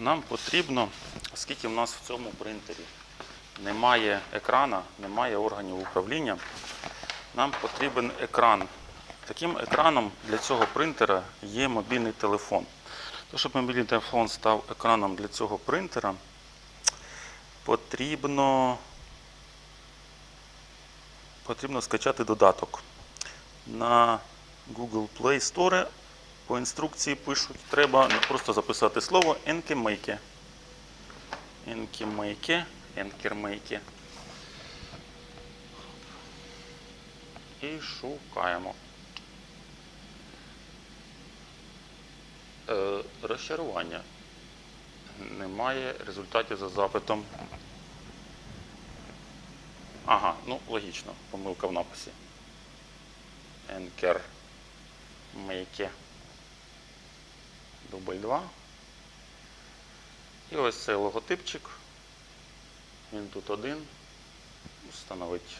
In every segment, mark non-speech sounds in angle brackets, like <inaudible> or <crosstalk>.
Нам потрібно, оскільки в нас в цьому принтері немає екрана, немає органів управління, нам потрібен екран. Таким екраном для цього принтера є мобільний телефон. То, щоб мобільний телефон став екраном для цього принтера, потрібно, потрібно скачати додаток. На Google Play Store по інструкції пишуть, треба просто записати слово Enkemake. Enkemake, Enkemake. І шукаємо. Е, розчарування. Немає результатів за запитом. Ага, ну логічно, помилка в написі. Енкер. Мейке. Дубль 2. І ось цей логотипчик. Він тут один. Встановить.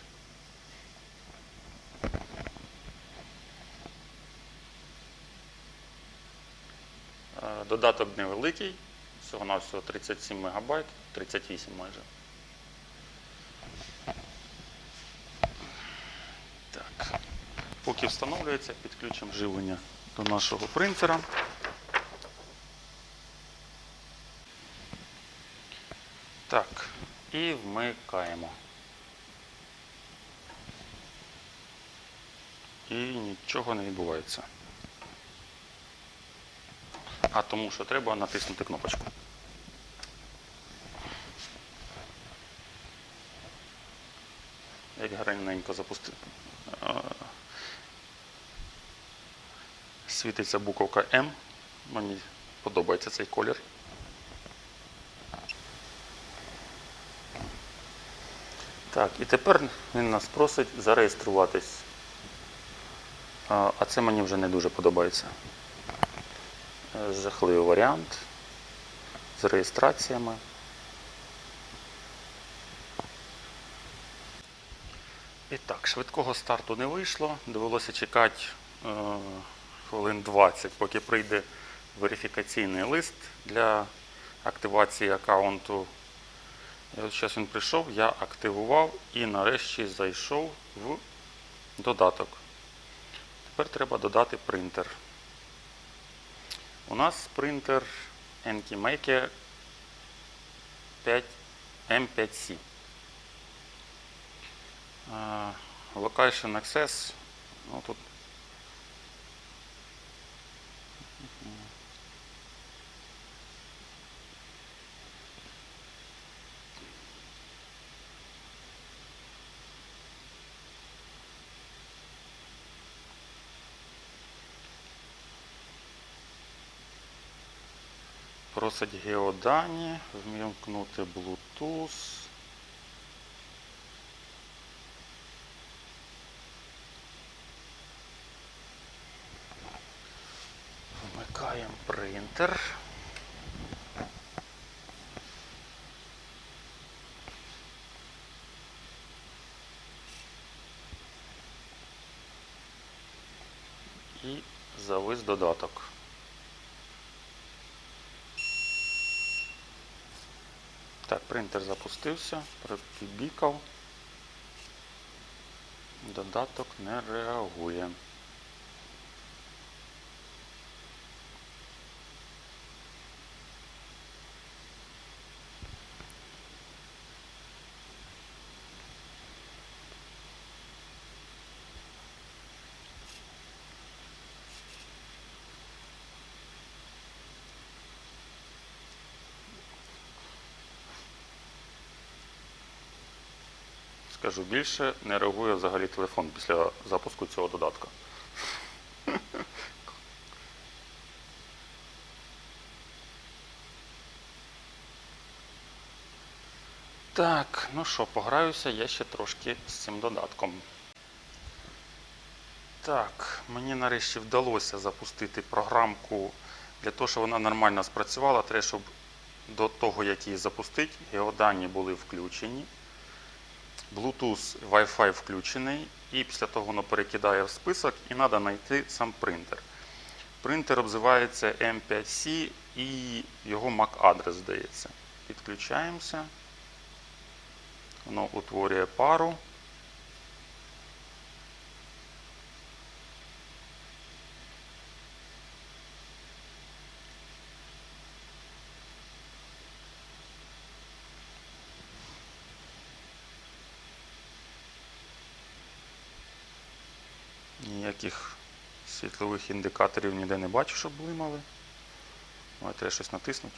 Е, Додаток невеликий, всього на всього 37 МБ, 38 майже. Так. Поки встановлюється, підключимо живлення до нашого принтера. Так, і вмикаємо. І нічого не відбувається. А тому що треба натиснути кнопочку. Як гарненько запустити. Світиться буковка М. Мені подобається цей колір. Так, і тепер він нас просить зареєструватись. А це мені вже не дуже подобається. Е, Жахливий варіант з реєстраціями. І так, швидкого старту не вийшло. Довелося чекати е, хвилин 20, поки прийде верифікаційний лист для активації аккаунту. І от зараз він прийшов, я активував і нарешті зайшов в додаток. Тепер треба додати принтер. У нас принтер Enkimake 5 M5C. Е, Location Access. Ну, тут просить геодані, вмімкнути Bluetooth. Вмикаємо принтер. І завис додаток. Так, принтер запустився, прибікав. Додаток не реагує. Скажу більше, не реагує взагалі телефон після запуску цього додатка. <laughs> Так, ну що, пограюся я ще трошки з цим додатком. Так, мені нарешті вдалося запустити програмку для того, щоб вона нормально спрацювала. Треба, щоб до того, як її запустити, геодані були включені. Bluetooth Wi-Fi включений, і після того воно перекидає в список і треба знайти сам принтер. Принтер обзивається M5C і його MAC-адрес здається. Підключаємося. Воно утворює пару. Ніяких світлових індикаторів ніде не бачу, щоб блимали. Давайте треба щось натиснути.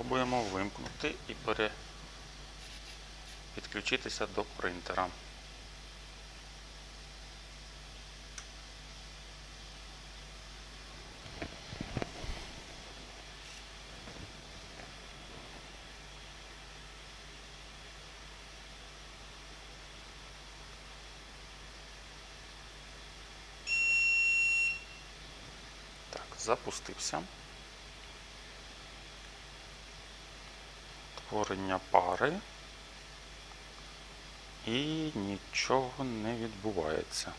Спробуємо вимкнути і пере... підключитися до принтера. Запустився. Творення пари. І нічого не відбувається.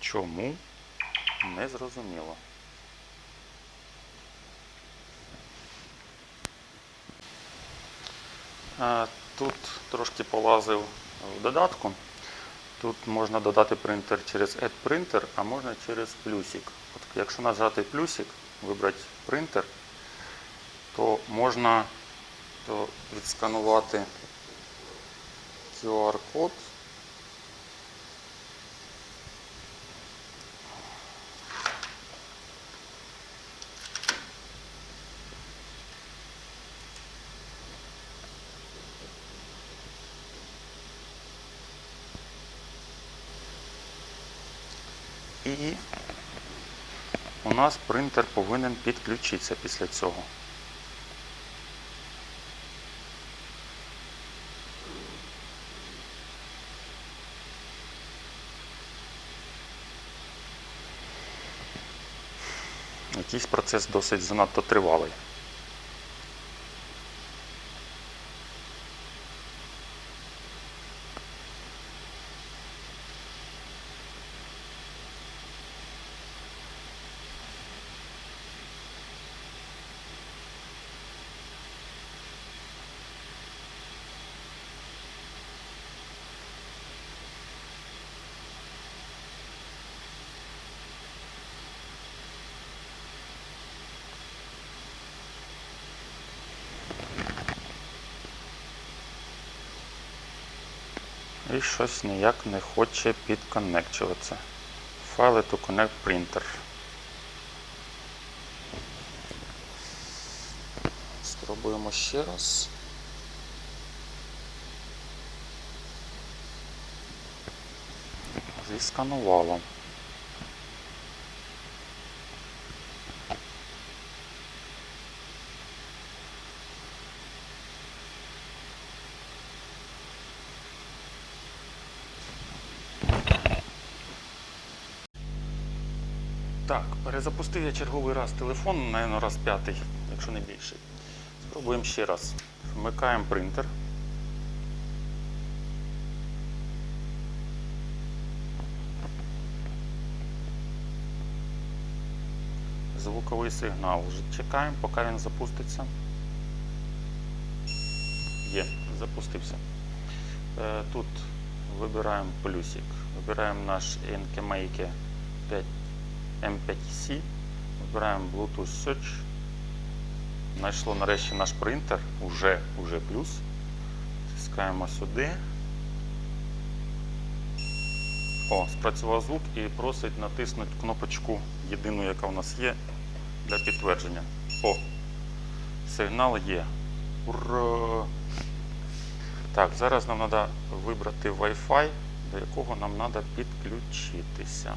Чому? Не зрозуміло. Тут трошки полазив в додатку. Тут можна додати принтер через Add Printer, а можна через плюсик. От якщо нажати плюсик, вибрати принтер, то можна відсканувати QR-код. І у нас принтер повинен підключитися після цього. Якийсь процес досить занадто тривалий. І щось ніяк не хоче підконнекчуватися. Файли to connect printer. Спробуємо ще раз. Зісканувало. Так, перезапустив я черговий раз телефон, напевно, раз п'ятий, якщо не більший. Спробуємо ще раз. Вмикаємо принтер. Звуковий сигнал. Чекаємо, поки він запуститься. Є, запустився. Е, Тут вибираємо плюсик. Вибираємо наш NKMake 5 M5C, вибираємо Bluetooth Search. Знайшло нарешті наш принтер, уже, уже плюс. Тискаємо сюди. О, спрацював звук і просить натиснути кнопочку єдину, яка у нас є, для підтвердження. О, сигнал є. Ура! Так, зараз нам треба вибрати Wi-Fi, до якого нам треба підключитися.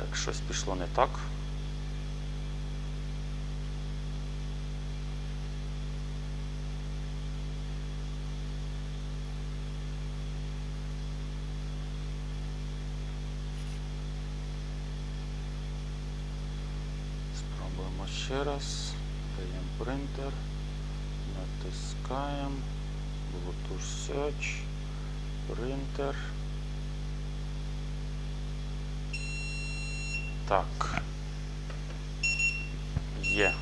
Так, щось пішло не так. Спробуємо ще раз. Даємо принтер. Натискаємо. Bluetooth Search. Принтер. Так. Є.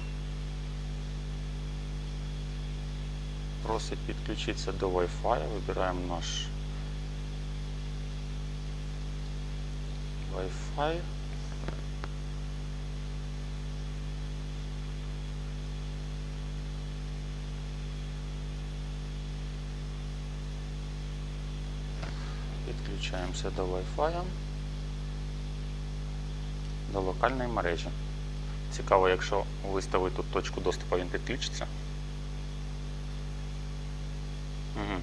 Просить підключитися до Wi-Fi. Вибираємо наш Wi-Fi. Підключаємося до Wi-Fi До локальної мережі. Цікаво, якщо виставити тут точку доступу, він підключиться. Угу.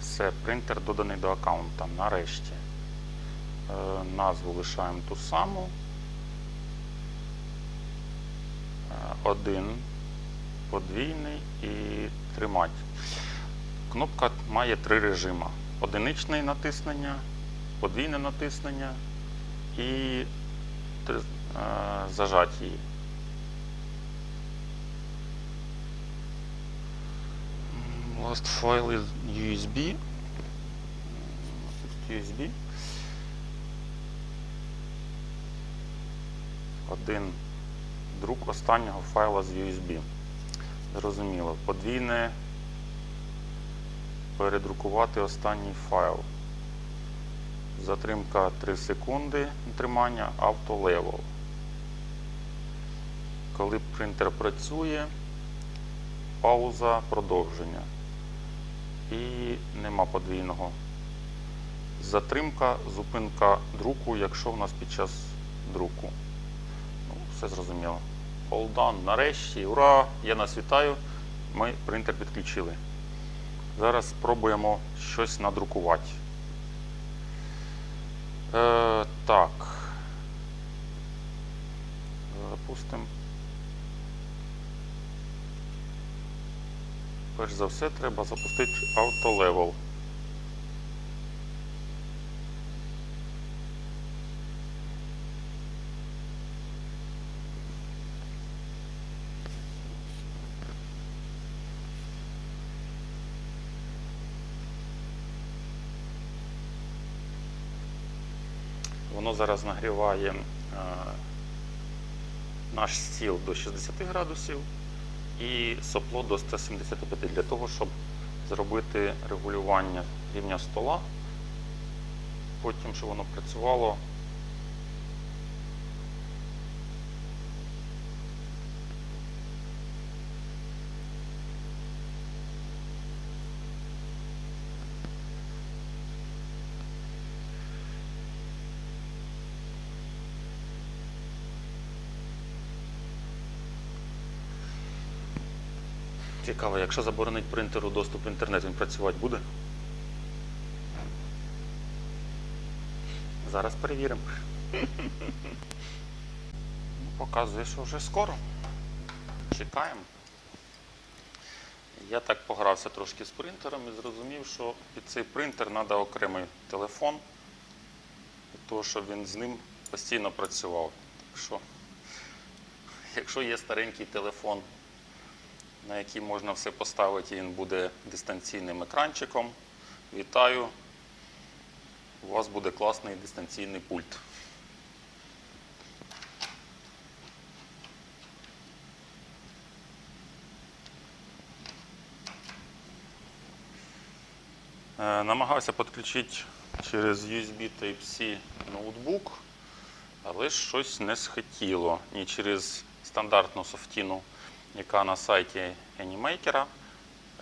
Все, принтер доданий до аккаунта. Нарешті. Е, назву лишаємо ту саму. Е, один, подвійний і тримати. Кнопка має три режими: одиничне натиснення, подвійне натиснення і три- е, її. Last file is USB. USB. Один друк останнього файла з USB. Зрозуміло. Подвійне передрукувати останній файл. Затримка 3 секунди тримання автолевел. Коли принтер працює, пауза продовження. І нема подвійного. Затримка, зупинка друку, якщо в нас під час друку. Ну, все зрозуміло. Hold on. Нарешті, ура! Я нас вітаю. Ми принтер підключили. Зараз спробуємо щось надрукувати. Е, так. Запустимо. Перш за все, треба запустити автолевел. Воно зараз нагріває е, наш стіл до 60 градусів і сопло до 175 для того, щоб зробити регулювання рівня стола. Потім, щоб воно працювало. Цікаво, якщо заборонить принтеру доступ в інтернет, він працювати буде? Зараз перевіримо. Ну, Показує, що вже скоро. Чекаємо. Я так погрався трошки з принтером і зрозумів, що під цей принтер треба окремий телефон, для того, щоб він з ним постійно працював. Так що, якщо є старенький телефон, на який можна все поставити, він буде дистанційним екранчиком. Вітаю! У вас буде класний дистанційний пульт. Е, Намагався підключити через USB Type-C ноутбук, але щось не схотіло. Ні через стандартну софтіну, яка на сайті Animaker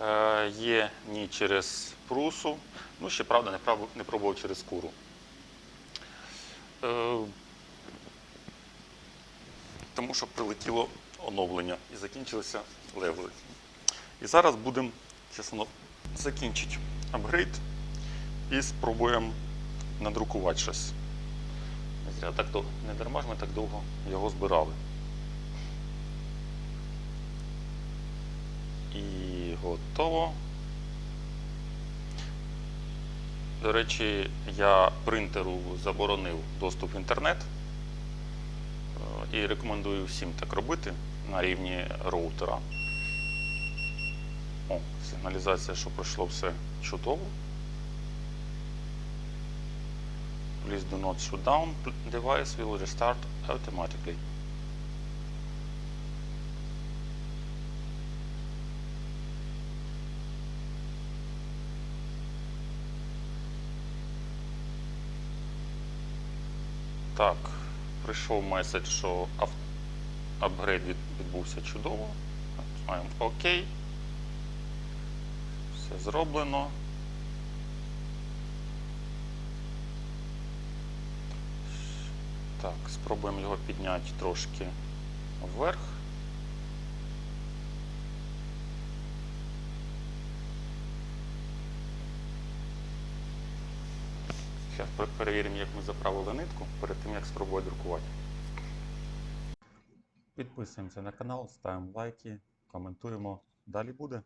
е, є, ні через прусу. Ну, ще правда, не, пробував через куру. Е, тому що прилетіло оновлення і закінчилися левели. І зараз будемо, чесно, закінчити апгрейд і спробуємо надрукувати щось. Так довго, не дарма ж ми так довго його збирали. І готово. До речі, я принтеру заборонив доступ в інтернет. Е, І рекомендую всім так робити на рівні роутера. О, сигналізація, що пройшло все чудово. Please do not shut down. Device will restart automatically. Так, прийшов меседж, що апгрейд відбувся чудово. Маємо ОК. Все зроблено. Так, спробуємо його підняти трошки вверх. Зараз перевіримо, як ми заправили нитку перед тим, як спробувати друкувати. Підписуємося на канал, ставимо лайки, коментуємо. Далі буде.